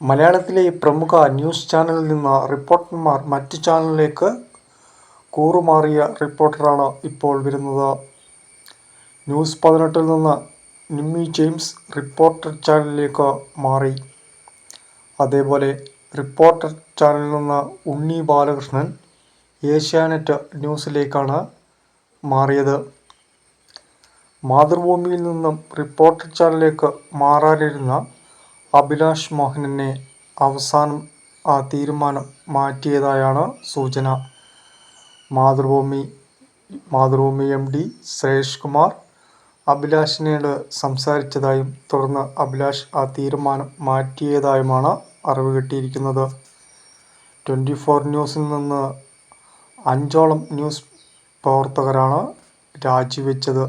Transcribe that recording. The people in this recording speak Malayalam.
മലയാളത്തിലെ പ്രമുഖ ന്യൂസ് ചാനലിൽ നിന്ന് റിപ്പോർട്ടർമാർ മറ്റ് ചാനലിലേക്ക് കൂറുമാറിയ റിപ്പോർട്ടറാണ് ഇപ്പോൾ വരുന്നത്. ന്യൂസ് പതിനെട്ടിൽ നിന്ന് നിമ്മി ജെയിംസ് റിപ്പോർട്ടർ ചാനലിലേക്ക് മാറി. അതേപോലെ റിപ്പോർട്ടർ ചാനലിൽ നിന്ന് ഉണ്ണി ബാലകൃഷ്ണൻ ഏഷ്യാനെറ്റ് ന്യൂസിലേക്കാണ് മാറിയത്. മാതൃഭൂമിയിൽ നിന്നും റിപ്പോർട്ടർ ചാനലിലേക്ക് മാറാനിരുന്ന അഭിലാഷ് മോഹനനെ അവസാനം ആ തീരുമാനം മാറ്റിയതായാണ് സൂചന. മാതൃഭൂമി മാതൃഭൂമി എം ഡി ശ്രേഷ് കുമാർ അഭിലാഷിനോട് സംസാരിച്ചതായും തുടർന്ന് അഭിലാഷ് ആ തീരുമാനം മാറ്റിയതായുമാണ് അറിവ് കിട്ടിയിരിക്കുന്നത്. ട്വന്റി ഫോർ ന്യൂസിൽ നിന്ന് അഞ്ചോളം ന്യൂസ് പ്രവർത്തകരാണ് രാജിവെച്ചത്.